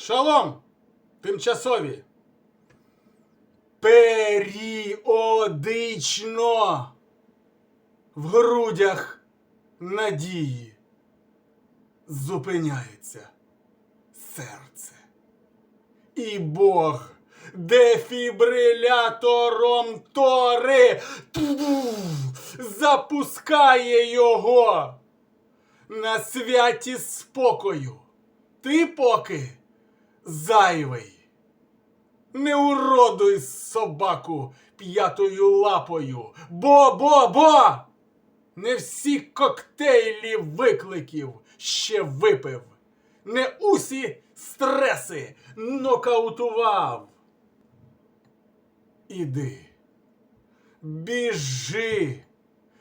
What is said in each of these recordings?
Шалом! Тимчасові! Періодично в грудях надії зупиняється серце. І Бог дефібрилятором Тори запускає його на святі спокою. Ти поки зайвий. Не уродуй собаку п'ятою лапою. Бо, бо, бо! Не всі коктейлі викликів ще випив. Не усі стреси нокаутував. Іди, біжи,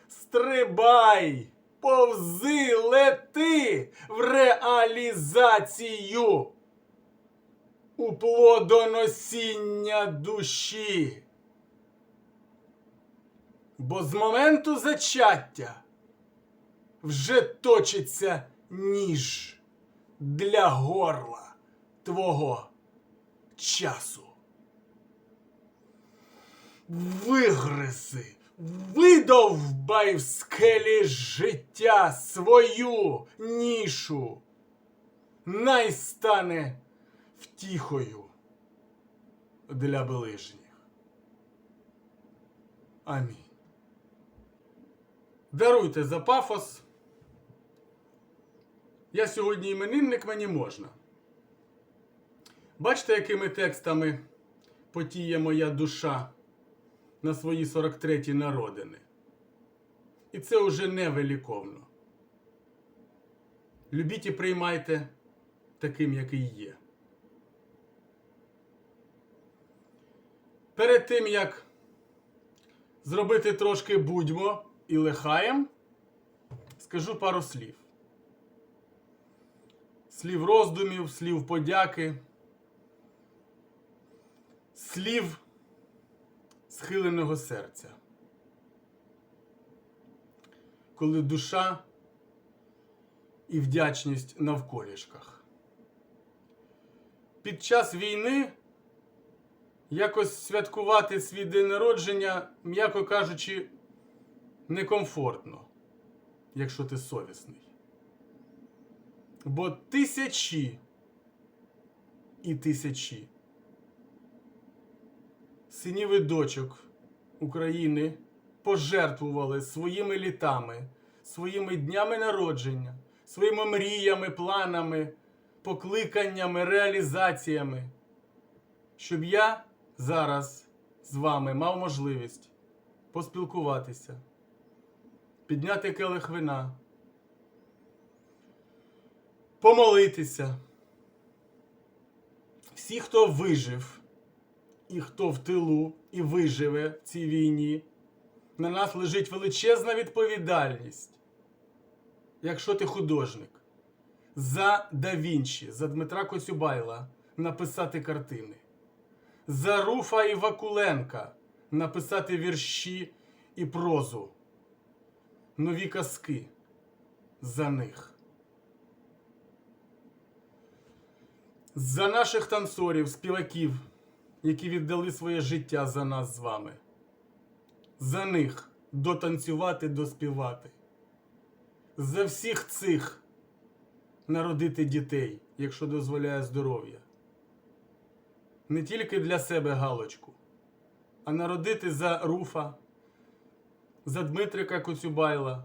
стрибай, повзи, лети в реалізацію у плодоносіння душі. Бо з моменту зачаття вже точиться ніж для горла твого часу. Вигризи, видовбай в скелі життя свою нішу. Най стане втіхою для ближніх. Амінь. Даруйте за пафос. Я сьогодні іменинник мені можна. Бачите, якими текстами потіє моя душа на свої 43-ті народини. І це уже не великовно. Любіть і приймайте таким, який є. Перед тим, як зробити трошки будьмо і лихаєм, скажу пару слів. Слів роздумів, слів подяки, слів схиленого серця. Коли душа і вдячність навколішках. Під час війни якось святкувати свій день народження, м'яко кажучи, некомфортно, якщо ти совісний. Бо тисячі і тисячі синів і дочок України пожертвували своїми літами, своїми днями народження, своїми мріями, планами, покликаннями, реалізаціями, щоб я зараз з вами мав можливість поспілкуватися, підняти келих вина, помолитися. Всі, хто вижив, і хто в тилу і виживе в цій війні, на нас лежить величезна відповідальність. Якщо ти художник, за Да Вінчі, за Дмитра Коцюбайла написати картини, за Руфа і Вакуленка написати вірші і прозу, нові казки за них. За наших танцорів, співаків, які віддали своє життя за нас з вами. За них дотанцювати, доспівати. За всіх цих народити дітей, якщо дозволяє здоров'я. Не тільки для себе галочку, а народити за Руфа, за Дмитрика Коцюбайла,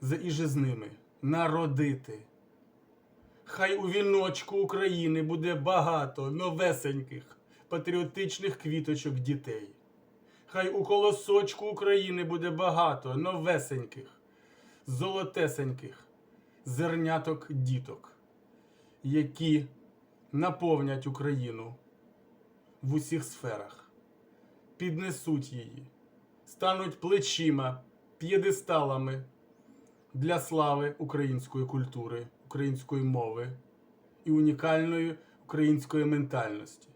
за іже з ними. Народити. Хай у віночку України буде багато новесеньких патріотичних квіточок дітей. Хай у колосочку України буде багато новесеньких, золотесеньких зерняток діток, які наповнять Україну в усіх сферах, піднесуть її, стануть плечима, п'єдесталами для слави української культури, української мови і унікальної української ментальності.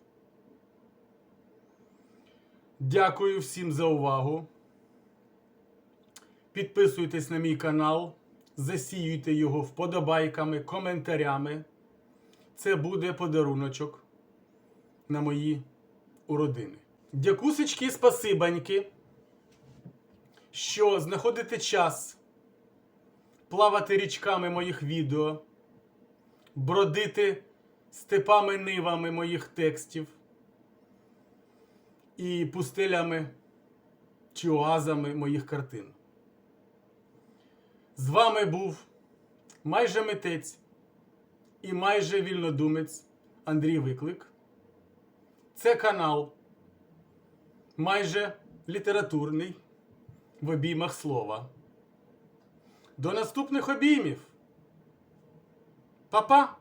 Дякую всім за увагу. Підписуйтесь на мій канал, засіюйте його вподобайками, коментарями. Це буде подаруночок на мої уродини. Дякусечки, спасибаньки, що знаходите час плавати річками моїх відео, бродити степами нивами моїх текстів і пустелями чи оазами моїх картин. З вами був майже митець і майже вільнодумець Андрій Виклик. Це канал майже літературний в обіймах слова. До наступних обіймів. Па-па!